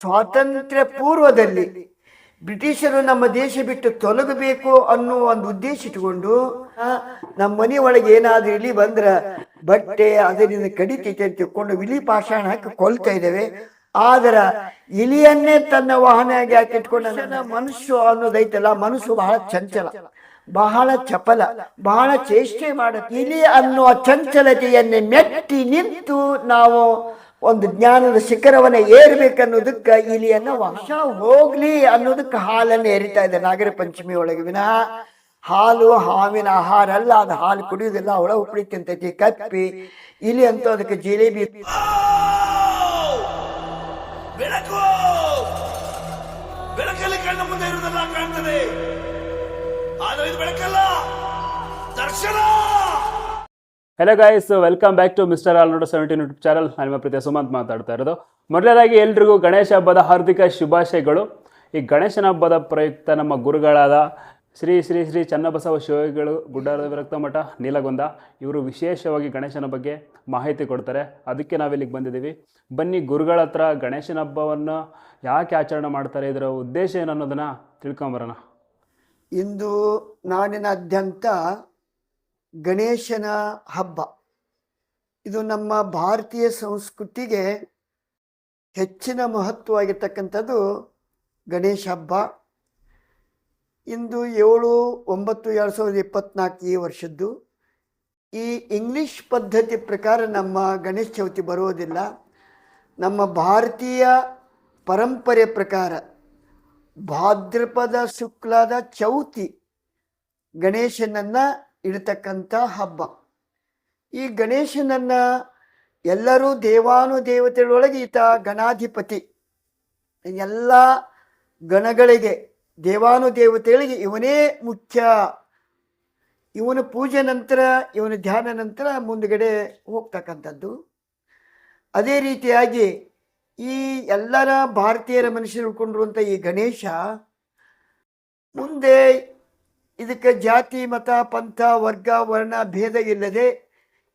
ಸ್ವಾತಂತ್ರ್ಯ ಪೂರ್ವದಲ್ಲಿ ಬ್ರಿಟಿಷರು ನಮ್ಮ ದೇಶ ಬಿಟ್ಟು ತೊಲಗಬೇಕು ಅನ್ನೋ ಒಂದು ಉದ್ದೇಶ ಇಟ್ಕೊಂಡು ಆ, ನಮ್ಮ ಮನೆ ಒಳಗೆ ಏನಾದ್ರೂ ಇಲ್ಲಿ ಬಂದ್ರ ಬಟ್ಟೆ ಅದರಿಂದ ಕಡಿತೈತೆ ಅಂತ ತಿಳ್ಕೊಂಡು ವಿಲಿ ಪಾಷಾಣ ಹಾಕಿ ಕೊಲ್ತಾ ಇದ್ದೇವೆ. ಆದ್ರ ಇಲಿಯನ್ನೇ ತನ್ನ ವಾಹನ ಹಾಕಿ ಇಟ್ಕೊಂಡ ಮನುಷ್ಯ ಅನ್ನೋದೈತಲ್ಲ ಮನಸ್ಸು ಬಹಳ ಚಂಚಲ ಬಹಳ ಚಪಲ ಬಹಳ ಚೇಷ್ಟೆ ಮಾಡ ಇಲಿ ಅನ್ನುವ ಚಂಚಲತೆಯನ್ನೇ ಮೆಟ್ಟಿ ನಿಂತು ನಾವು ಒಂದು ಜ್ಞಾನದ ಶಿಖರವನ್ನ ಏರ್ಬೇಕನ್ನೋದಕ್ಕ ಇಲಿಯನ್ನ ವಶ ಹೋಗ್ಲಿ ಅನ್ನೋದಕ್ಕೆ ಹಾಲನ್ನು ಎರಿತಾ ಇದೆ ನಾಗರ ಪಂಚಮಿ ಒಳಗೆ. ವಿನಃ ಹಾಲು, ಹಾವಿನ ಆಹಾರ ಅಲ್ಲ, ಅದು ಹಾಲು ಕುಡಿಯುವುದಿಲ್ಲ ಒಳ ಉಪ್ಪಳಿ ತಿಂತೈತಿ, ಕಪ್ಪಿ, ಇಲಿ ಅಂತೂ ಅದಕ್ಕೆ ಜಿಲೇಬಿ. ಬೆಳಕು! ಬೆಳಕಲ್ಲಿ ಕಣ್ಣ ಮುಂದೆ ಇರುವುದೆಲ್ಲ ಕಾಣ್ತದೆ. ಆದರೆ ಇದು ಬೆಳಕಲ್ಲ, ದರ್ಶನ! Hello guys welcome back to mister all ನೋಡೋ ಸೆವೆಂಟೀನ್ ಯೂಟ್ಯೂಬ್ ಚಾನಲ್ ನಾನು ನಿಮ್ಮ ಪ್ರೀತಿಯ ಸುಮಂತ್ ಮಾತಾಡ್ತಾ ಇರೋದು. ಮೊದಲನೇದಾಗಿ ಎಲ್ರಿಗೂ ಗಣೇಶ ಹಬ್ಬದ ಹಾರ್ದಿಕ ಶುಭಾಶಯಗಳು. ಈ ಗಣೇಶನ ಹಬ್ಬದ ಪ್ರಯುಕ್ತ ನಮ್ಮ ಗುರುಗಳಾದ ಶ್ರೀ ಶ್ರೀ ಶ್ರೀ ಚನ್ನಬಸವ ಶಿವಗಳು ಗುಡ್ಡಾರದ ವಿರಕ್ತ ಮಠ, ನೀಲಗೊಂದ, ಇವರು ವಿಶೇಷವಾಗಿ ಗಣೇಶನ ಬಗ್ಗೆ ಮಾಹಿತಿ ಕೊಡ್ತಾರೆ. ಅದಕ್ಕೆ ನಾವಿಲ್ಲಿಗೆ ಬಂದಿದ್ದೀವಿ. ಬನ್ನಿ ಗುರುಗಳ ಹತ್ರ ಗಣೇಶನ ಹಬ್ಬವನ್ನು ಯಾಕೆ ಆಚರಣೆ ಮಾಡ್ತಾರೆ ಇದರ ಉದ್ದೇಶ ಏನು ಅನ್ನೋದನ್ನು ತಿಳ್ಕೊಂಬರೋಣ. ಇಂದು ನಾಡಿನಾದ್ಯಂತ ಗಣೇಶನ ಹಬ್ಬ. ಇದು ನಮ್ಮ ಭಾರತೀಯ ಸಂಸ್ಕೃತಿಗೆ ಹೆಚ್ಚಿನ ಮಹತ್ವವಾಗಿರ್ತಕ್ಕಂಥದ್ದು ಗಣೇಶ ಹಬ್ಬ. ಇಂದು ಏಳು ಒಂಬತ್ತು ಎರಡು ಸಾವಿರದ ಇಪ್ಪತ್ನಾಲ್ಕು ಈ ವರ್ಷದ್ದು. ಈ ಇಂಗ್ಲಿಷ್ ಪದ್ಧತಿ ಪ್ರಕಾರ ನಮ್ಮ ಗಣೇಶ ಚೌತಿ ಬರುವುದಿಲ್ಲ. ನಮ್ಮ ಭಾರತೀಯ ಪರಂಪರೆ ಪ್ರಕಾರ ಭಾದ್ರಪದ ಶುಕ್ಲದ ಚೌತಿ ಗಣೇಶನನ್ನ ಇಡತಕ್ಕಂಥ ಹಬ್ಬ. ಈ ಗಣೇಶನನ್ನ ಎಲ್ಲರೂ ದೇವಾನುದೇವತೆಗಳೊಳಗೆ ಈತ ಗಣಾಧಿಪತಿ. ಎಲ್ಲ ಗಣಗಳಿಗೆ, ದೇವಾನುದೇವತೆಗಳಿಗೆ ಇವನೇ ಮುಖ್ಯ. ಇವನ ಪೂಜೆ ನಂತರ, ಇವನ ಧ್ಯಾನ ನಂತರ ಮುಂದುಗಡೆ ಹೋಗ್ತಕ್ಕಂಥದ್ದು. ಅದೇ ರೀತಿಯಾಗಿ ಈ ಎಲ್ಲರ ಭಾರತೀಯರ ಮನುಷ್ಯರು ಉಳ್ಕೊಂಡಿರುವಂಥ ಈ ಗಣೇಶ ಮುಂದೆ ಇದಕ್ಕೆ ಜಾತಿ, ಮತ, ಪಂಥ, ವರ್ಗ, ವರ್ಣ ಭೇದ ಇಲ್ಲದೆ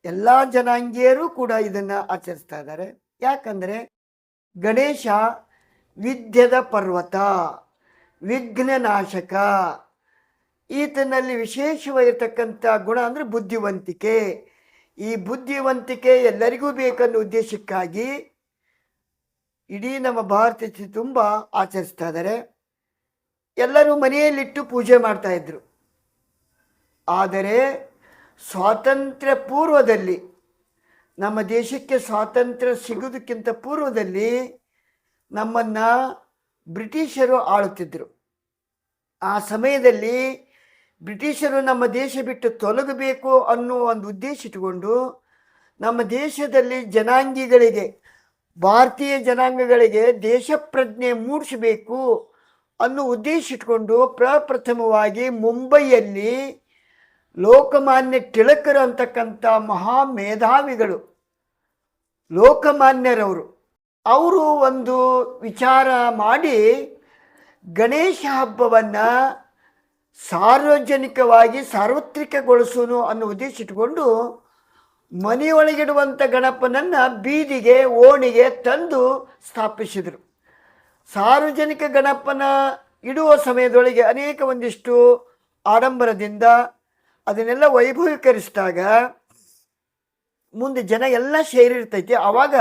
ಎಲ್ಲ ಜನಾಂಗೀಯರು ಕೂಡ ಇದನ್ನು ಆಚರಿಸ್ತಾ ಇದ್ದಾರೆ. ಯಾಕಂದರೆ ಗಣೇಶ ವಿದ್ಯದ ಪರ್ವತ, ವಿಘ್ನನಾಶಕ, ಈತನಲ್ಲಿ ವಿಶೇಷವಾಗಿರ್ತಕ್ಕಂಥ ಗುಣ ಅಂದರೆ ಬುದ್ಧಿವಂತಿಕೆ. ಈ ಬುದ್ಧಿವಂತಿಕೆ ಎಲ್ಲರಿಗೂ ಬೇಕನ್ನೋ ಉದ್ದೇಶಕ್ಕಾಗಿ ಇಡೀ ನಮ್ಮ ಭಾರತ ತುಂಬ ಆಚರಿಸ್ತಾ ಇದ್ದಾರೆ. ಎಲ್ಲರೂ ಮನೆಯಲ್ಲಿಟ್ಟು ಪೂಜೆ ಮಾಡ್ತಾ ಇದ್ರು. ಆದರೆ ಸ್ವಾತಂತ್ರ್ಯ ಪೂರ್ವದಲ್ಲಿ ನಮ್ಮ ದೇಶಕ್ಕೆ ಸ್ವಾತಂತ್ರ್ಯ ಸಿಗೋದಕ್ಕಿಂತ ಪೂರ್ವದಲ್ಲಿ ನಮ್ಮನ್ನು ಬ್ರಿಟಿಷರು ಆಳುತ್ತಿದ್ದರು. ಆ ಸಮಯದಲ್ಲಿ ಬ್ರಿಟಿಷರು ನಮ್ಮ ದೇಶ ಬಿಟ್ಟು ತೊಲಗಬೇಕು ಅನ್ನೋ ಒಂದು ಉದ್ದೇಶ ಇಟ್ಟುಕೊಂಡು ನಮ್ಮ ದೇಶದಲ್ಲಿ ಜನಾಂಗಿಗಳಿಗೆ, ಭಾರತೀಯ ಜನಾಂಗಗಳಿಗೆ ದೇಶ ಪ್ರಜ್ಞೆ ಮೂಡಿಸಬೇಕು ಅನ್ನೋ ಉದ್ದೇಶ ಇಟ್ಕೊಂಡು ಪ್ರಪ್ರಥಮವಾಗಿ ಮುಂಬೈಯಲ್ಲಿ ಲೋಕಮಾನ್ಯ ಟಿಳಕರು ಅಂತಕ್ಕಂಥ ಮಹಾ ಮೇಧಾವಿಗಳು, ಲೋಕಮಾನ್ಯರವರು, ಅವರು ಒಂದು ವಿಚಾರ ಮಾಡಿ ಗಣೇಶ ಹಬ್ಬವನ್ನು ಸಾರ್ವಜನಿಕವಾಗಿ ಸಾರ್ವತ್ರಿಕಗೊಳಿಸೋನು ಅನ್ನೋ ಉದ್ದೇಶ ಇಟ್ಕೊಂಡು ಮನೆಯೊಳಗಿಡುವಂಥ ಗಣಪನನ್ನು ಬೀದಿಗೆ, ಓಣಿಗೆ ತಂದು ಸ್ಥಾಪಿಸಿದರು. ಸಾರ್ವಜನಿಕ ಗಣಪನ ಇಡುವ ಸಮಯದೊಳಗೆ ಅನೇಕ ಒಂದಿಷ್ಟು ಆಡಂಬರದಿಂದ ಅದನ್ನೆಲ್ಲ ವೈಭವೀಕರಿಸಿದಾಗ ಮುಂದೆ ಜನ ಎಲ್ಲ ಸೇರಿರ್ತೈತಿ. ಆವಾಗ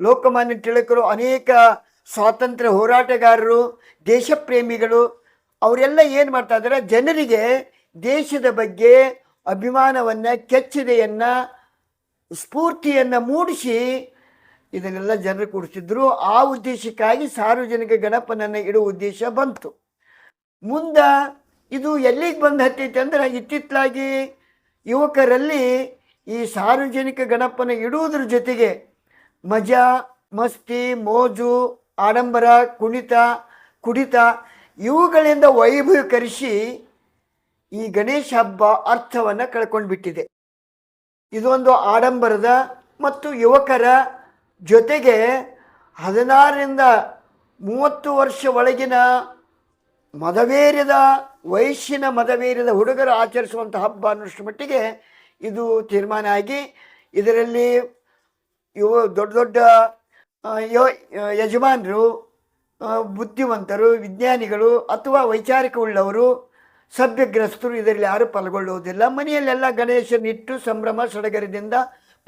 ಲೋಕಮಾನ್ಯ ತಿಳಕರು ಅನೇಕ ಸ್ವಾತಂತ್ರ್ಯ ಹೋರಾಟಗಾರರು, ದೇಶಪ್ರೇಮಿಗಳು, ಅವರೆಲ್ಲ ಏನು ಮಾಡ್ತಾ ಇದ್ದಾರೆ? ಜನರಿಗೆ ದೇಶದ ಬಗ್ಗೆ ಅಭಿಮಾನವನ್ನು, ಕೆಚ್ಚಿದೆಯನ್ನು, ಸ್ಫೂರ್ತಿಯನ್ನು ಮೂಡಿಸಿ ಇದನ್ನೆಲ್ಲ ಜನರು ಕೊಡಿಸಿದ್ರು. ಆ ಉದ್ದೇಶಕ್ಕಾಗಿ ಸಾರ್ವಜನಿಕ ಗಣಪನನ್ನು ಇಡುವ ಉದ್ದೇಶ ಬಂತು. ಮುಂದ ಇದು ಎಲ್ಲಿಗೆ ಬಂದು ಹತ್ತೈತೆ ಅಂದ್ರೆ ಇತ್ತಿತ್ತಲಾಗಿ ಯುವಕರಲ್ಲಿ ಈ ಸಾರ್ವಜನಿಕ ಗಣಪನ ಇಡುವುದ್ರ ಜೊತೆಗೆ ಮಜಾ, ಮಸ್ತಿ, ಮೋಜು, ಆಡಂಬರ, ಕುಣಿತ, ಕುಡಿತ ಇವುಗಳಿಂದ ವೈಭವೀಕರಿಸಿ ಈ ಗಣೇಶ ಹಬ್ಬ ಅರ್ಥವನ್ನು ಕಳ್ಕೊಂಡು ಬಿಟ್ಟಿದೆ ಇದೊಂದು ಆಡಂಬರದ ಮತ್ತು ಯುವಕರ ಜೊತೆಗೆ ಹದಿನಾರರಿಂದ ಮೂವತ್ತು ವರ್ಷ ಒಳಗಿನ ಮದವೇರಿದ, ವಯಸ್ಸಿನ ಮದವೇರಿದ ಹುಡುಗರು ಆಚರಿಸುವಂಥ ಹಬ್ಬ ಅನ್ನೋಷ್ಟು ಮಟ್ಟಿಗೆ ಇದು ತೀರ್ಮಾನ ಆಗಿ ಇದರಲ್ಲಿ ಯುವ ದೊಡ್ಡ ದೊಡ್ಡ ಯೋ ಯಜಮಾನರು ಬುದ್ಧಿವಂತರು, ವಿಜ್ಞಾನಿಗಳು ಅಥವಾ ವೈಚಾರಿಕ ಉಳ್ಳವರು ಸಭ್ಯಗ್ರಸ್ತರು ಇದರಲ್ಲಿ ಯಾರೂ ಪಾಲ್ಗೊಳ್ಳುವುದಿಲ್ಲ. ಮನೆಯಲ್ಲೆಲ್ಲ ಗಣೇಶನಿಟ್ಟು ಸಂಭ್ರಮ, ಸಡಗರದಿಂದ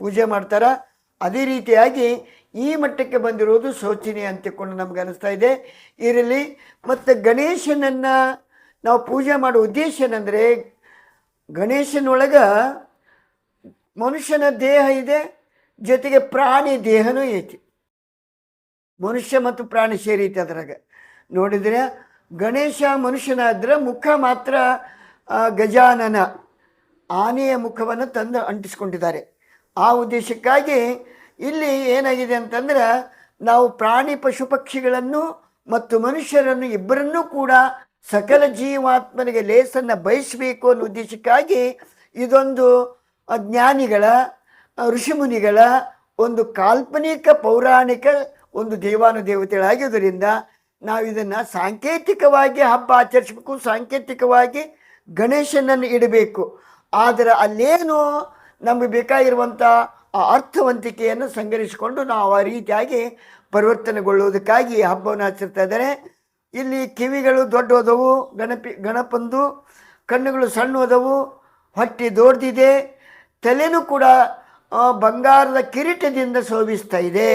ಪೂಜೆ ಮಾಡ್ತಾರೆ. ಅದೇ ರೀತಿಯಾಗಿ ಈ ಮಟ್ಟಕ್ಕೆ ಬಂದಿರೋದು ಶೋಚನೀಯ ಅಂತಿಕೊಂಡು ನಮ್ಗೆ ಅನಿಸ್ತಾ ಇದೆ. ಇರಲಿ, ಮತ್ತು ಗಣೇಶನನ್ನು ನಾವು ಪೂಜೆ ಮಾಡೋ ಉದ್ದೇಶ ಏನಂದರೆ, ಗಣೇಶನೊಳಗೆ ಮನುಷ್ಯನ ದೇಹ ಇದೆ, ಜೊತೆಗೆ ಪ್ರಾಣಿ ದೇಹನೂ ಐತಿ. ಮನುಷ್ಯ ಮತ್ತು ಪ್ರಾಣಿ ಸೇರೈತೆ ಅದ್ರಾಗ. ನೋಡಿದರೆ ಗಣೇಶ ಮನುಷ್ಯನಾದ್ರೆ ಮುಖ ಮಾತ್ರ ಗಜಾನನ ಆನೆಯ ಮುಖವನ್ನು ತಂದು ಅಂಟಿಸ್ಕೊಂಡಿದ್ದಾರೆ. ಆ ಉದ್ದೇಶಕ್ಕಾಗಿ ಇಲ್ಲಿ ಏನಾಗಿದೆ ಅಂತಂದ್ರೆ ನಾವು ಪ್ರಾಣಿ ಪಶು ಪಕ್ಷಿಗಳನ್ನು ಮತ್ತು ಮನುಷ್ಯರನ್ನು ಇಬ್ಬರನ್ನೂ ಕೂಡ ಸಕಲ ಜೀವಾತ್ಮನಿಗೆ ಲೇಸನ್ನು ಬಯಸಬೇಕು ಅನ್ನೋ ಉದ್ದೇಶಕ್ಕಾಗಿ ಇದೊಂದು ಜ್ಞಾನಿಗಳ, ಋಷಿಮುನಿಗಳ ಒಂದು ಕಾಲ್ಪನಿಕ ಪೌರಾಣಿಕ ಒಂದು ದೇವಾನುದೇವತೆಗಳಾಗಿದ್ದರಿಂದ ನಾವು ಇದನ್ನು ಸಾಂಕೇತಿಕವಾಗಿ ಹಬ್ಬ ಆಚರಿಸಬೇಕು, ಸಾಂಕೇತಿಕವಾಗಿ ಗಣೇಶನನ್ನು ಇಡಬೇಕು. ಆದರೆ ಅಲ್ಲೇನು ನಮಗೆ ಬೇಕಾಗಿರುವಂಥ ಆ ಅರ್ಥವಂತಿಕೆಯನ್ನು ಸಂಗ್ರಹಿಸಿಕೊಂಡು ನಾವು ಆ ರೀತಿಯಾಗಿ ಪರಿವರ್ತನೆಗೊಳ್ಳುವುದಕ್ಕಾಗಿ ಹಬ್ಬವನ್ನು ಆಚರಿಸ್ತಾ ಇದ್ದಾರೆ. ಇಲ್ಲಿ ಕಿವಿಗಳು ದೊಡ್ಡದವು ಗಣಪಿ, ಗಣಪಂದು, ಕಣ್ಣುಗಳು ಸಣ್ಣದವು ಹೊಟ್ಟೆ ದೊಡ್ಡದಿದೆ ತಲೆನೂ ಕೂಡ ಬಂಗಾರದ ಕಿರೀಟದಿಂದ ಶೋಭಿಸ್ತಾ ಇದೆ.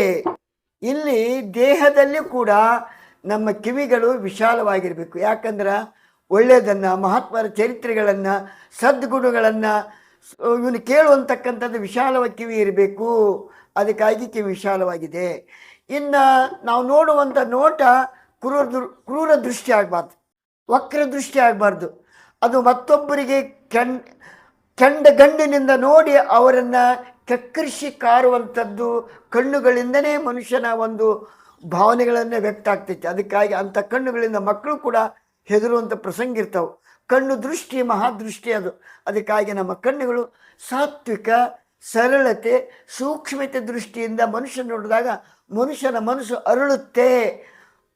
ಇಲ್ಲಿ ದೇಹದಲ್ಲಿ ಕೂಡ ನಮ್ಮ ಕಿವಿಗಳು ವಿಶಾಲವಾಗಿರಬೇಕು. ಯಾಕಂದ್ರೆ ಒಳ್ಳೆಯದನ್ನು ಮಹಾತ್ಮರ ಚರಿತ್ರೆಗಳನ್ನು, ಸದ್ಗುಣಗಳನ್ನು ಇವನು ಕೇಳುವಂತಕ್ಕಂಥದ್ದು ವಿಶಾಲವಾಗಿ ಕಿವಿ ಇರಬೇಕು. ಅದಕ್ಕಾಗಿ ಕಿವಿ ವಿಶಾಲವಾಗಿದೆ. ಇನ್ನು ನಾವು ನೋಡುವಂಥ ನೋಟ ಕ್ರೂರ ಕ್ರೂರ ದೃಷ್ಟಿ ಆಗಬಾರ್ದು. ವಕ್ರ ದೃಷ್ಟಿ ಆಗಬಾರ್ದು. ಅದು ಮತ್ತೊಬ್ಬರಿಗೆ ಕೆಂಡ್ ಕೆಂಡ ಗಂಡಿನಿಂದ ನೋಡಿ ಅವರನ್ನು ಕಕ್ಕರಿಸಿ ಕಾರುವಂಥದ್ದು ಕಣ್ಣುಗಳಿಂದನೇ ಮನುಷ್ಯನ ಒಂದು ಭಾವನೆಗಳನ್ನು ವ್ಯಕ್ತ ಆಗ್ತೈತೆ. ಅದಕ್ಕಾಗಿ ಅಂಥ ಕಣ್ಣುಗಳಿಂದ ಮಕ್ಕಳು ಕೂಡ ಹೆದರುವಂಥ ಪ್ರಸಂಗ ಇರ್ತಾವೆ. ಕಣ್ಣು ದೃಷ್ಟಿ ಮಹಾದೃಷ್ಟಿ ಅದು. ಅದಕ್ಕಾಗಿ ನಮ್ಮ ಕಣ್ಣುಗಳು ಸಾತ್ವಿಕ, ಸರಳತೆ, ಸೂಕ್ಷ್ಮತೆ ದೃಷ್ಟಿಯಿಂದ ಮನುಷ್ಯ ನೋಡಿದಾಗ ಮನುಷ್ಯನ ಮನಸ್ಸು ಅರಳುತ್ತೆ.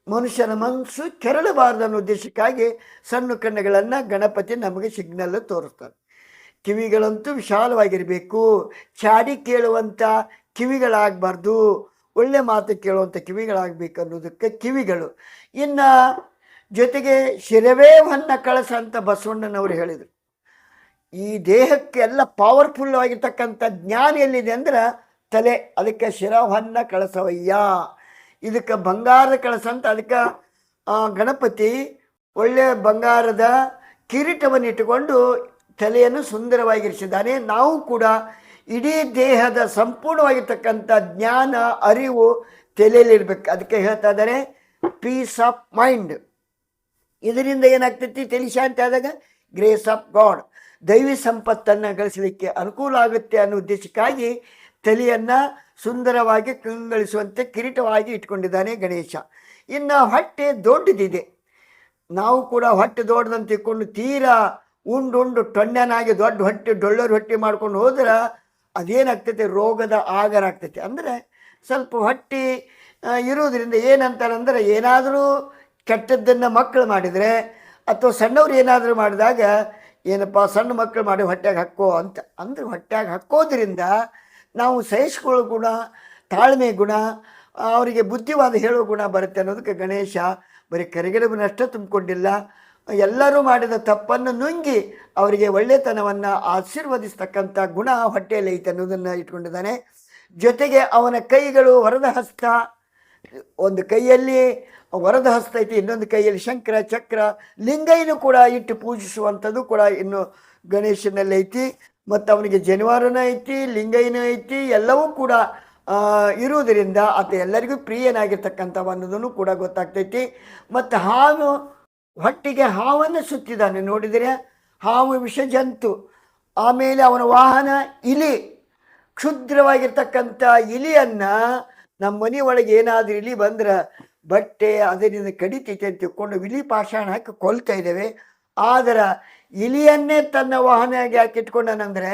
ಮನುಷ್ಯನ ಮನಸ್ಸು ಕೆರಳಬಾರದು ಅನ್ನೋ ಉದ್ದೇಶಕ್ಕಾಗಿ ಸಣ್ಣ ಕಣ್ಣುಗಳನ್ನು ಗಣಪತಿ ನಮಗೆ ಸಿಗ್ನಲ್ ತೋರಿಸ್ತಾರೆ. ಕಿವಿಗಳಂತೂ ವಿಶಾಲವಾಗಿರಬೇಕು. ಚಾಡಿ ಕೇಳುವಂಥ ಕಿವಿಗಳಾಗಬಾರ್ದು. ಒಳ್ಳೆ ಮಾತು ಕೇಳುವಂಥ ಕಿವಿಗಳಾಗಬೇಕು ಅನ್ನೋದಕ್ಕೆ ಕಿವಿಗಳು. ಇನ್ನು ಜೊತೆಗೆ ಶಿರವೇ ಹೊನ್ನ ಕಳಸ ಅಂತ ಬಸವಣ್ಣನವರು ಹೇಳಿದರು. ಈ ದೇಹಕ್ಕೆ ಎಲ್ಲ ಪವರ್ಫುಲ್ ಆಗಿರ್ತಕ್ಕಂಥ ಜ್ಞಾನ ಎಲ್ಲಿದೆ ಅಂದ್ರೆ ತಲೆ, ಅದಕ್ಕೆ ಶಿರವನ್ನ ಕಳಸವಯ್ಯ. ಇದಕ್ಕೆ ಬಂಗಾರದ ಕಳಸ ಅಂತ ಅದಕ್ಕೆ ಗಣಪತಿ ಒಳ್ಳೆಯ ಬಂಗಾರದ ಕಿರೀಟವನ್ನು ಇಟ್ಟುಕೊಂಡು ತಲೆಯನ್ನು ಸುಂದರವಾಗಿರಿಸಿದ್ದಾನೆ. ನಾವು ಕೂಡ ಇಡೀ ದೇಹದ ಸಂಪೂರ್ಣವಾಗಿರ್ತಕ್ಕಂಥ ಜ್ಞಾನ, ಅರಿವು ತಲೆಯಲ್ಲಿರ್ಬೇಕು. ಅದಕ್ಕೆ ಹೇಳ್ತಾ ಇದ್ದಾರೆ ಪೀಸ್ ಆಫ್ ಮೈಂಡ್ ಇದರಿಂದ ಏನಾಗ್ತೈತಿ ತಲೆ ಶಾಂತಿ ಆದಾಗ ಗ್ರೇಸ್ ಆಫ್ ಗಾಡ್ ದೈವಿ ಸಂಪತ್ತನ್ನು ಗಳಿಸಲಿಕ್ಕೆ ಅನುಕೂಲ ಆಗುತ್ತೆ ಅನ್ನೋ ಉದ್ದೇಶಕ್ಕಾಗಿ ತಲೆಯನ್ನು ಸುಂದರವಾಗಿ ಕಂಗಳಿಸುವಂತೆ ಕಿರೀಟವಾಗಿ ಇಟ್ಕೊಂಡಿದ್ದಾನೆ ಗಣೇಶ. ಇನ್ನು ಹೊಟ್ಟೆ ದೊಡ್ಡದಿದೆ. ನಾವು ಕೂಡ ಹೊಟ್ಟೆ ದೊಡ್ಡದಂತ ಇಟ್ಕೊಂಡು ತೀರಾ ಉಂಡುಂಡು ಟೊಣ್ಣನಾಗಿ ದೊಡ್ಡ ಹೊಟ್ಟೆ, ಡೊಳ್ಳರ್ ಹೊಟ್ಟೆ ಮಾಡ್ಕೊಂಡು ಹೋದ್ರೆ ಅದೇನಾಗ್ತೈತೆ? ರೋಗದ ಆಗರ ಆಗ್ತೈತೆ. ಅಂದರೆ ಸ್ವಲ್ಪ ಹೊಟ್ಟೆ ಇರುವುದರಿಂದ ಏನಂತಾರೆ ಏನಂತಾರಂದ್ರೆ ಏನಾದರೂ ಕೆಟ್ಟದ್ದನ್ನು ಮಕ್ಕಳು ಮಾಡಿದರೆ ಅಥವಾ ಸಣ್ಣವ್ರು ಏನಾದರೂ ಮಾಡಿದಾಗ, ಏನಪ್ಪ ಸಣ್ಣ ಮಕ್ಕಳು ಮಾಡಿ ಹೊಟ್ಟೆಗೆ ಹಾಕೋ ಅಂತ, ಅಂದ್ರೆ ಹೊಟ್ಟೆಗೆ ಹಾಕೋದ್ರಿಂದ ನಾವು ಸಹಿಸ್ಕೊಳ್ಳೋ ಗುಣ, ತಾಳ್ಮೆ ಗುಣ, ಅವರಿಗೆ ಬುದ್ಧಿವಾದ ಹೇಳೋ ಗುಣ ಬರುತ್ತೆ ಅನ್ನೋದಕ್ಕೆ ಗಣೇಶ ಬರೀ ಕರಿಗಡಬನಷ್ಟೇ ತುಂಬಿಕೊಂಡಿಲ್ಲ. ಎಲ್ಲರೂ ಮಾಡಿದ ತಪ್ಪನ್ನು ನುಂಗಿ ಅವರಿಗೆ ಒಳ್ಳೆತನವನ್ನು ಆಶೀರ್ವದಿಸ್ತಕ್ಕಂಥ ಗುಣ ಹೊಟ್ಟೆಯಲ್ಲಿ ಐತೆ ಅನ್ನೋದನ್ನು ಇಟ್ಕೊಂಡಿದ್ದಾನೆ. ಜೊತೆಗೆ ಅವನ ಕೈಗಳು ಹೊರದ ಹಸ್ತ ಒಂದು ಕೈಯಲ್ಲಿ ವರದ ಹಸ್ತ ಐತಿ, ಇನ್ನೊಂದು ಕೈಯಲ್ಲಿ ಶಂಕರ, ಚಕ್ರ, ಲಿಂಗೈನು ಕೂಡ ಇಟ್ಟು ಪೂಜಿಸುವಂಥದ್ದು ಕೂಡ ಇನ್ನು ಗಣೇಶನಲ್ಲಿ ಐತಿ. ಮತ್ತು ಅವನಿಗೆ ಜನಿವಾರನೂ ಐತಿ, ಲಿಂಗೈನೂ ಐತಿ, ಎಲ್ಲವೂ ಕೂಡ ಇರುವುದರಿಂದ ಆತ ಎಲ್ಲರಿಗೂ ಪ್ರಿಯನಾಗಿರ್ತಕ್ಕಂಥ ಅನ್ನೋದನ್ನು ಕೂಡ ಗೊತ್ತಾಗ್ತೈತಿ. ಮತ್ತು ಹಾವು, ಹೊಟ್ಟಿಗೆ ಹಾವನ್ನು ಸುತ್ತಿದ್ದಾನೆ ನೋಡಿದರೆ ಹಾವು ವಿಷ ಜಂತು ಆಮೇಲೆ ಅವನ ವಾಹನ ಇಲಿ, ಕ್ಷುದ್ರವಾಗಿರ್ತಕ್ಕಂಥ ಇಲಿಯನ್ನು ನಮ್ಮ ಮನೆ ಒಳಗೆ ಏನಾದರೂ ಇಲಿ ಬಂದ್ರೆ ಬಟ್ಟೆ ಅದರಿಂದ ಕಡಿತೈತೆ ಅಂತ ತಿಳ್ಕೊಂಡು ಇಲಿ ಪಾಷಾಣ ಹಾಕಿ ಕೊಲ್ತಾ ಇದ್ದೇವೆ. ಆದರೆ ಇಲಿಯನ್ನೇ ತನ್ನ ವಾಹನವಾಗಿ ಯಾಕೆ ಇಟ್ಕೊಂಡನಂದರೆ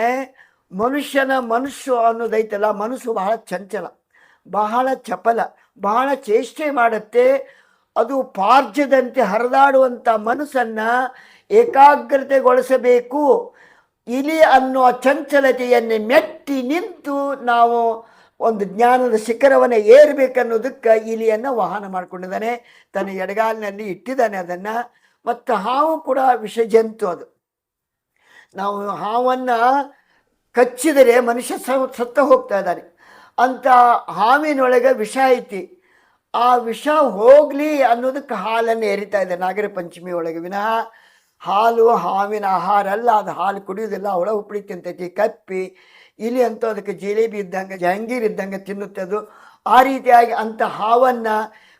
ಮನುಷ್ಯನ ಮನಸ್ಸು ಅನ್ನೋದೈತಲ್ಲ ಮನಸ್ಸು ಬಹಳ ಚಂಚಲ, ಬಹಳ ಚಪಲ, ಬಹಳ ಚೇಷ್ಟೆ ಮಾಡುತ್ತೆ. ಅದು ಪಾರ್ಜದಂತೆ ಹರಿದಾಡುವಂಥ ಮನಸ್ಸನ್ನು ಏಕಾಗ್ರತೆಗೊಳಿಸಬೇಕು. ಇಲಿ ಅನ್ನುವ ಚಂಚಲತೆಯನ್ನು ಮೆಟ್ಟಿ ನಿಂತು ನಾವು ಒಂದು ಜ್ಞಾನದ ಶಿಖರವನ್ನು ಏರ್ಬೇಕನ್ನೋದಕ್ಕೆ ಇಲಿಯನ್ನು ವಾಹನ ಮಾಡಿಕೊಂಡಿದ್ದಾನೆ. ತನ್ನ ಎಡಗಾಲಿನಲ್ಲಿ ಇಟ್ಟಿದ್ದಾನೆ ಅದನ್ನು. ಮತ್ತು ಹಾವು ಕೂಡ ವಿಷ ಜಂತು ಅದು. ನಾವು ಹಾವನ್ನು ಕಚ್ಚಿದರೆ ಮನುಷ್ಯ ಸತ್ತ ಹೋಗ್ತಾ ಇದ್ದಾನೆ. ಅಂತ ಹಾವಿನೊಳಗೆ ವಿಷ ಐತಿ. ಆ ವಿಷ ಹೋಗಲಿ ಅನ್ನೋದಕ್ಕೆ ಹಾಲನ್ನು ಎರಿತಾ ಇದೆ ನಾಗರ ಪಂಚಮಿ ಒಳಗೆ. ವಿನಃ ಹಾಲು ಹಾವಿನ ಆಹಾರ ಅಲ್ಲ. ಅದು ಹಾಲು ಕುಡಿಯೋದಿಲ್ಲ ಹುಳ ಉಪ್ಪಳಿ ತಿಂತೈತಿ. ಕಪ್ಪಿ ಇಲಿ ಅಂತೂ ಅದಕ್ಕೆ ಜಿಲೇಬಿ ಇದ್ದಂಗೆ, ಜಹಂಗೀರ್ ಇದ್ದಂಗೆ ತಿನ್ನುತ್ತೆ ಅದು. ಆ ರೀತಿಯಾಗಿ ಅಂಥ ಹಾವನ್ನು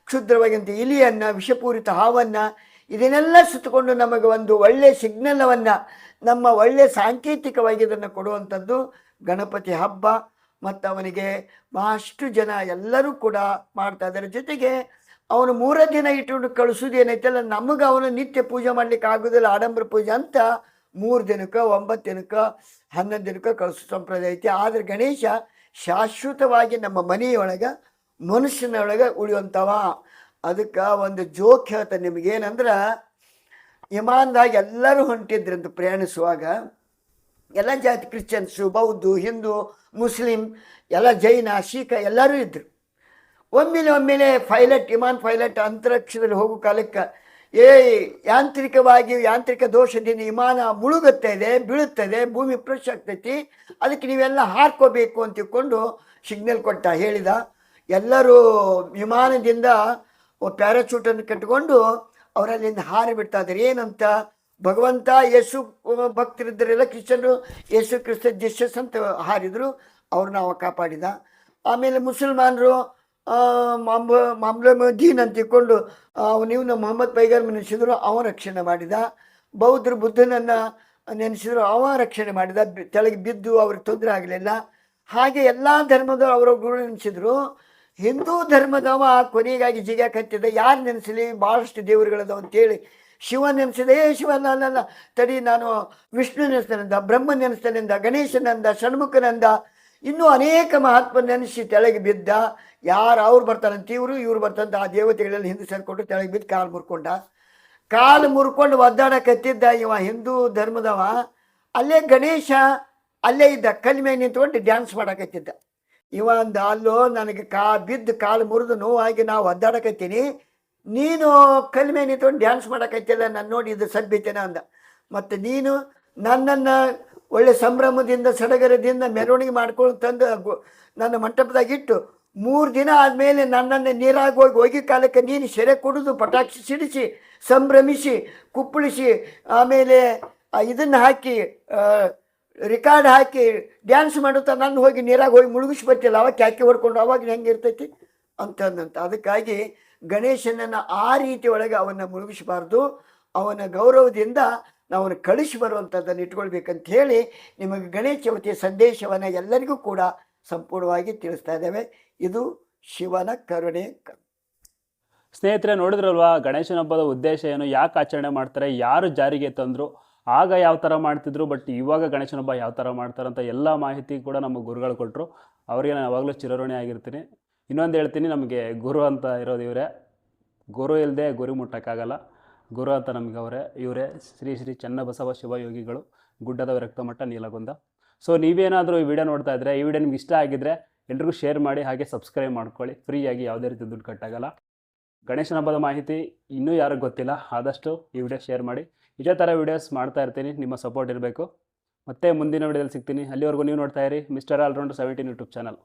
ಕ್ಷುದ್ರವಾಗಿಂತ ಇಲಿಯನ್ನು, ವಿಷಪೂರಿತ ಹಾವನ್ನು, ಇದನ್ನೆಲ್ಲ ಸುತ್ತಕೊಂಡು ನಮಗೆ ಒಂದು ಒಳ್ಳೆಯ ಸಿಗ್ನಲವನ್ನು ನಮ್ಮ ಒಳ್ಳೆಯ ಸಾಂಕೇತಿಕವಾಗಿ ಇದನ್ನು ಕೊಡುವಂಥದ್ದು ಗಣಪತಿ ಹಬ್ಬ. ಮತ್ತು ಅವನಿಗೆ ಬಹಳಷ್ಟು ಜನ ಎಲ್ಲರೂ ಕೂಡ ಮಾಡ್ತಾ ಇದ್ದಾರೆ. ಜೊತೆಗೆ ಅವನು ಮೂರೇ ದಿನ ಇಟ್ಟುಕೊಂಡು ಕಳಿಸೋದು ಅಲ್ಲ ನಮಗೆ ಅವನು ನಿತ್ಯ ಪೂಜೆ ಮಾಡ್ಲಿಕ್ಕೆ ಆಗೋದಿಲ್ಲ, ಆಡಂಬರ ಪೂಜೆ ಅಂತ ಮೂರು ದಿನಕ್ಕೆ, ಒಂಬತ್ತು ದಿನಕ್ಕೆ, ಹನ್ನೊಂದು ದಿನಕ್ಕೆ ಕಳಿಸೋ ಸಂಪ್ರದಾಯ ಐತಿ. ಆದರೆ ಗಣೇಶ ಶಾಶ್ವತವಾಗಿ ನಮ್ಮ ಮನೆಯೊಳಗೆ ಮನುಷ್ಯನೊಳಗೆ ಉಳಿಯುವಂಥವ ಅದಕ್ಕೆ ಒಂದು ಜೋಕ್ ಹೇಳ್ತಾನೆ ನಿಮಗೇನಂದ್ರೆ ಇಮಾನ್ದಾಗ ಎಲ್ಲರೂ ಹೊಂಟಿದ್ರಂತ ಪ್ರಯಾಣಿಸುವಾಗ, ಎಲ್ಲ ಜಾತಿ ಕ್ರಿಶ್ಚಿಯನ್ಸು, ಬೌದ್ಧ, ಹಿಂದೂ, ಮುಸ್ಲಿಂ, ಎಲ್ಲ ಜೈನ ಶೀಖ ಎಲ್ಲರೂ ಇದ್ದರು ಒಮ್ಮೆಲೆ ಒಮ್ಮೆಲೆ ಪೈಲಟ್ ವಿಮಾನ್ ಪೈಲಟ್ ಅಂತರಿಕ್ಷದಲ್ಲಿ ಹೋಗೋ ಕಾಲಕ್ಕೆ ಏ, ಯಾಂತ್ರಿಕವಾಗಿ ಯಾಂತ್ರಿಕ ದೋಷದಿಂದ ವಿಮಾನ ಮುಳುಗುತ್ತದೆ, ಬೀಳುತ್ತದೆ, ಭೂಮಿ ಫ್ರೆಶ್ ಆಗ್ತೈತಿ ಅದಕ್ಕೆ ನೀವೆಲ್ಲ ಹಾರ್ಕೋಬೇಕು ಅಂತ ತಿಳ್ಕೊಂಡು ಸಿಗ್ನಲ್ ಕೊಟ್ಟ, ಹೇಳಿದ. ಎಲ್ಲರೂ ವಿಮಾನದಿಂದ ಪ್ಯಾರಾಚೂಟನ್ನು ಕಟ್ಟಿಕೊಂಡು ಅವರಲ್ಲಿಂದ ಹಾರಿ ಬಿಡ್ತಾ ಇದ್ದಾರೆ. ಏನಂತ? ಭಗವಂತ ಯೇಸು ಭಕ್ತರಿದ್ದರೆಲ್ಲ ಕ್ರಿಶ್ಚಿಯನ್ರು ಯೇಸು ಕ್ರಿಸ್ತ ಜಿಸಸ್ ಅಂತ ಹಾರಿದ್ರು, ಅವ್ರನ್ನ ಅವ ಕಾಪಾಡಿದ. ಆಮೇಲೆ ಮುಸಲ್ಮಾನರು ಮಾಂಬ ಮಾಮ್ಲಮುದ್ದೀನ್ ಅಂತ ತಿಳ್ಕೊಂಡು ನೀವು ಮೊಹಮ್ಮದ್ ಪೈಗಾರ್ ನೆನೆಸಿದ್ರು ಅವ ರಕ್ಷಣೆ ಮಾಡಿದ. ಬೌದ್ಧರು ಬುದ್ಧನನ್ನು ನೆನೆಸಿದ್ರು ಅವ ರಕ್ಷಣೆ ಮಾಡಿದ. ತೆಳಗೆ ಬಿದ್ದು ಅವ್ರಿಗೆ ತೊಂದರೆ ಆಗಲಿಲ್ಲ. ಹಾಗೆ ಎಲ್ಲ ಧರ್ಮದ ಅವರ ಗುರು ನೆನೆಸಿದ್ರು. ಹಿಂದೂ ಧರ್ಮದವ ಕೊನೆಗಾಗಿ ಜಿಗ ಕತ್ತಿದ ಯಾರು ನೆನೆಸಲಿ? ಭಾಳಷ್ಟು ದೇವರುಗಳದವ ಅಂತೇಳಿ ಶಿವ ನೆನೆಸಿದೆ. ಏ ಶಿವ ಅಲ್ಲ. ತಡಿ, ನಾನು ವಿಷ್ಣು ನೆನೆಸ್ತಾನೆಂದ, ಬ್ರಹ್ಮ ನೆನೆಸ್ತಾನೆಂದ, ಗಣೇಶನಂದ, ಷಣ್ಮುಖನಂದ ಇನ್ನೂ ಅನೇಕ ಮಹಾತ್ಮ ನೆನೆಸಿ ತೆಳಗೆ ಬಿದ್ದ ಯಾರು ಅವ್ರು ಬರ್ತಾರಂತ ಇವರು, ಇವ್ರು ಬರ್ತಾರಂತ ಆ ದೇವತೆಗಳೆಲ್ಲ ಹಿಂದೆ ಸೇರಿಕೊಂಡು ತೆಳಗೆ ಬಿದ್ದು ಕಾಲು ಮುರ್ಕೊಂಡ. ಕಾಲು ಮುರ್ಕೊಂಡು ಒದ್ದಾಡಕತ್ತಿದ್ದ ಇವ ಹಿಂದೂ ಧರ್ಮದವ, ಅಲ್ಲೇ ಗಣೇಶ, ಅಲ್ಲೇ ಇದ್ದ ಕಲ್ಮೆ ನಿಂತ್ಕೊಂಡು ಡ್ಯಾನ್ಸ್ ಮಾಡಕತ್ತಿದ್ದ. ಇವ ಅಂದ, ಅಲ್ಲೋ, ನನಗೆ ಕಾ, ಬಿದ್ದು ಕಾಲು ಮುರಿದು ನೋವಾಗಿ ನಾವು ಒದ್ದಾಡಕತ್ತೀನಿ. ನೀನು ಕಲ್ಮೆ ನಿಂತ್ಕೊಂಡು ಡ್ಯಾನ್ಸ್ ಮಾಡಕತ್ತಿಲ್ಲ, ನಾನು ನೋಡಿ ಇದು ಸಭ್ಯತೆನ ಅಂದ. ಮತ್ತು ನೀನು ನನ್ನನ್ನು ಒಳ್ಳೆ ಸಂಭ್ರಮದಿಂದ, ಸಡಗರದಿಂದ ಮೆರವಣಿಗೆ ಮಾಡ್ಕೊಂಡು ತಂದು ನನ್ನ ಮಂಟಪದಾಗ ಇಟ್ಟು ಮೂರು ದಿನ ಆದಮೇಲೆ ನನ್ನನ್ನು ನೀರಾಗಿ ಹೋಗಿ ಹೋಗಿ ಕಾಲಕ್ಕೆ ನೀನು ಸೆರೆ ಕುಡಿದು ಪಟಾಕ್ಷಿ ಸಿಡಿಸಿ, ಸಂಭ್ರಮಿಸಿ, ಕುಪ್ಪಳಿಸಿ, ಆಮೇಲೆ ಇದನ್ನು ಹಾಕಿ ರಿಕಾರ್ಡ್ ಹಾಕಿ ಡ್ಯಾನ್ಸ್ ಮಾಡುತ್ತಾ ನಾನು ಹೋಗಿ ನೀರಾಗಿ ಹೋಗಿ ಮುಳುಗಿಸಿ ಬರ್ತಿಲ್ಲ ಅವಾಗ ಕ್ಯಾಕಿ ಹೊಡ್ಕೊಂಡು ಅವಾಗ ಹೆಂಗೆ ಇರ್ತೈತಿ? ಅಂತಂದಂತ ಅದಕ್ಕಾಗಿ ಗಣೇಶನನ್ನು ಆ ರೀತಿ ಒಳಗೆ ಅವನ್ನ ಮುಳುಗಿಸಬಾರ್ದು. ಅವನ ಗೌರವದಿಂದ ನಾವು ಕಳಿಸಿ ಬರುವಂಥದ್ದನ್ನು ಇಟ್ಕೊಳ್ಬೇಕಂತ ಹೇಳಿ ನಿಮಗೆ ಗಣೇಶ ಚೌತಿಯ ಸಂದೇಶವನ್ನು ಎಲ್ಲರಿಗೂ ಕೂಡ ಸಂಪೂರ್ಣವಾಗಿ ತಿಳಿಸ್ತಾ ಇದ್ದೇವೆ. ಇದು ಶಿವನ ಕರುಣೆ. ಸ್ನೇಹಿತರೆ, ನೋಡಿದ್ರಲ್ವಾ, ಗಣೇಶನ ಹಬ್ಬದ ಉದ್ದೇಶ ಏನು, ಯಾಕೆ ಆಚರಣೆ ಮಾಡ್ತಾರೆ, ಯಾರು ಜಾರಿಗೆ ತಂದರು, ಆಗ ಯಾವ ಥರ ಮಾಡ್ತಿದ್ರು, ಬಟ್ ಇವಾಗ ಗಣೇಶನ ಹಬ್ಬ ಯಾವ ಥರ ಮಾಡ್ತಾರೆ ಅಂತ ಎಲ್ಲ ಮಾಹಿತಿ ಕೂಡ ನಮ್ಮ ಗುರುಗಳು ಕೊಟ್ಟರು ಅವರಿಗೆ ನಾನು ಯಾವಾಗಲೂ ಚಿರಋಣಿ ಆಗಿರ್ತೀನಿ. ಇನ್ನೊಂದು ಹೇಳ್ತೀನಿ, ನಮಗೆ ಗುರು ಅಂತ ಇರೋದು ಇವರೇ. ಗುರು ಇಲ್ಲದೆ ಗುರಿ ಮುಟ್ಟಕ್ಕಾಗಲ್ಲ. ಗುರು ಅಂತ ನಮಗೆ ಅವರೇ, ಇವರೇ ಶ್ರೀ ಶ್ರೀ ಚನ್ನಬಸವ ಶಿವಯೋಗಿಗಳು, ಗುಡ್ಡದ ರಕ್ತಮಠ ನೀಲಗುಂದ. ಸೊ ನೀವೇನಾದರೂ ಈ ವಿಡಿಯೋ ನೋಡ್ತಾ ಇದ್ದರೆ ಈ ವಿಡಿಯೋ ನಿಮ್ಗೆ ಇಷ್ಟ ಆಗಿದ್ದರೆ ಎಲ್ರಿಗೂ ಶೇರ್ ಮಾಡಿ, ಹಾಗೆ ಸಬ್ಸ್ಕ್ರೈಬ್ ಮಾಡ್ಕೊಳ್ಳಿ. ಫ್ರೀಯಾಗಿ ಯಾವುದೇ ರೀತಿ ದುಡ್ಡು ಕಟ್ಟಾಗಲ್ಲ. ಗಣೇಶನ ಹಬ್ಬದ ಮಾಹಿತಿ ಇನ್ನೂ ಯಾರಿಗೂ ಗೊತ್ತಿಲ್ಲ, ಆದಷ್ಟು ಈ ವಿಡಿಯೋ ಶೇರ್ ಮಾಡಿ. ಇದೇ ಥರ ವಿಡಿಯೋಸ್ ಮಾಡ್ತಾ ಇರ್ತೀನಿ, ನಿಮ್ಮ ಸಪೋರ್ಟ್ ಇರಬೇಕು. ಮತ್ತೆ ಮುಂದಿನ ವಿಡಿಯೋದಲ್ಲಿ ಸಿಗ್ತೀನಿ. ಅಲ್ಲಿವರೆಗೂ ನೀವು ನೋಡ್ತಾ ಇರಿ mister all round seventeen YouTube channel